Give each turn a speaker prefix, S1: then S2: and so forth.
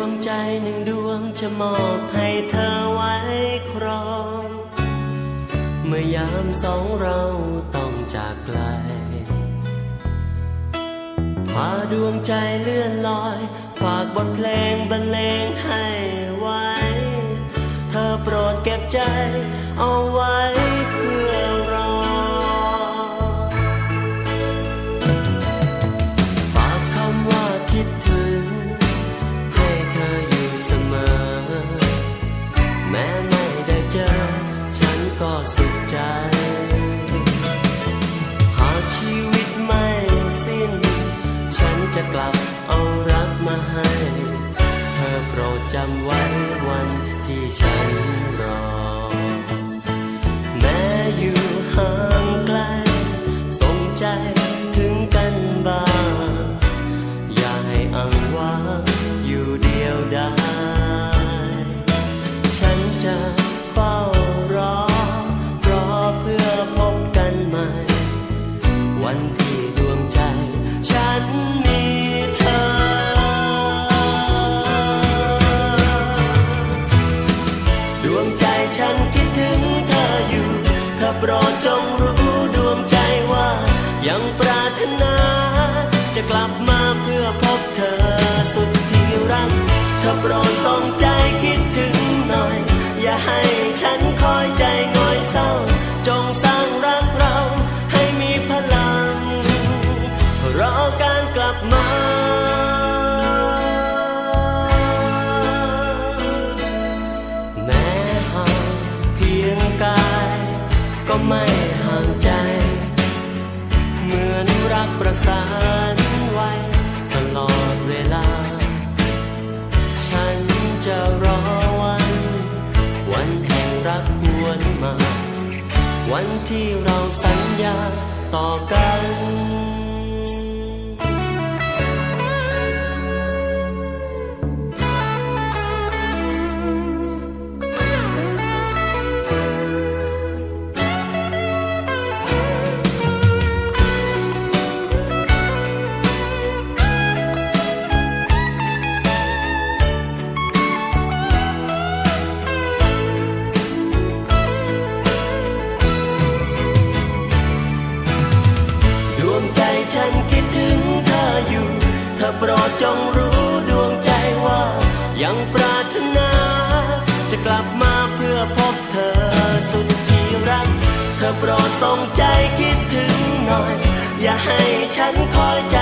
S1: วงใจหนึ่งดวงจะมอบให้เธอไว้ครอง เมื่อยามสองเราต้องจากไกลพาดวงใจเลื่อนลอย ฝากบทเพลงบรรเลงให้ไว้ เธอโปรดเก็บใจเอาไว้เพื่อ ก็สุขใจ หาชีวิตไม่สิ้น ฉันจะกลับเอารักมาให้ เธอโปรดจำไว้ โปรดจงรู้ดวงใจว่า ยังปรารถนา จะกลับมาเพื่อพ ประสานไว้ตลอดเวลา ฉันจะรอวัน วันแห่งรักบวนมา วันที่เราสัญญาต่อกัน โปรดส่งใจคิดถึงหน่อย อย่าให้ฉันคอยใจ